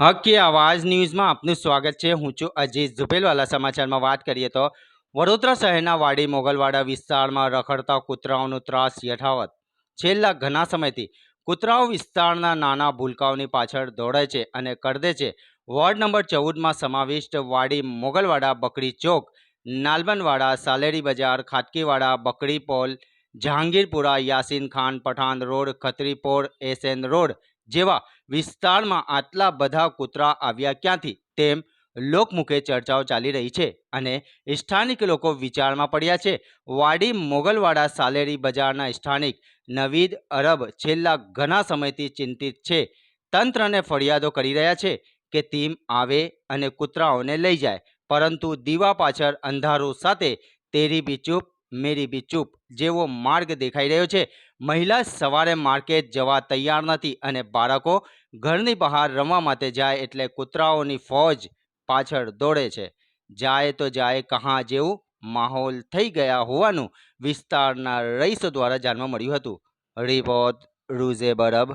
હકી આવાજ ન્યૂઝમાં આપનું સ્વાગત છે. હું છું અજીત ઝુબેલવાલા સમાચારમાં વાત કરીએ તો વડોદરા શહેરના વાડી મોગલવાડા વિસ્તારમાં રખડતા કૂતરાઓનો ત્રાસ યથાવત. છેલ્લા ઘણા સમયથી કૂતરાઓ વિસ્તારના નાના ભૂલકાઓની પાછળ દોડે છે અને કરદે છે. વોર્ડ નંબર ચૌદમાં સમાવિષ્ટ વાડી મોગલવાડા બકડી ચોક, નાલબનવાડા, સાલેરી બજાર, Khatkiwada Bakdi Pol, Jahangirpura, Yasin Khan Pathan road, Khatripor, SN road જેવા વિસ્તારમાં આટલા બધા કૂતરા આવ્યા ક્યાંથી? તેમ લોકમુખે ચર્ચાઓ ચાલી રહી છે અને સ્થાનિક લોકો વિચારમાં પડ્યા છે. વાડી મોગલવાડા સાલેરી બજારના સ્થાનિક નવીદ અરબ છેલ્લા ઘણા સમયથી ચિંતિત છે. તંત્રને ફરિયાદો કરી રહ્યા છે કે ટીમ આવે અને કૂતરાઓને લઈ જાય, પરંતુ દીવા પાછળ અંધારું સાથે તેરી બી ચૂપ મેરી બી ચૂપ જેવો માર્ગ દેખાઈ રહ્યો છે. મહિલા સવારે માર્કેટ જવા તૈયાર નથી અને બાળકો ઘરની બહાર રમવા માટે જાય એટલે કૂતરાઓની ફોજ પાછળ દોડે છે. જાય તો જાય કહાં જેવું માહોલ થઈ ગયા હોવાનું વિસ્તારના રહીશો દ્વારા જાણવા મળ્યું હતું. રિપોર્ટ રૂઝે બરબ.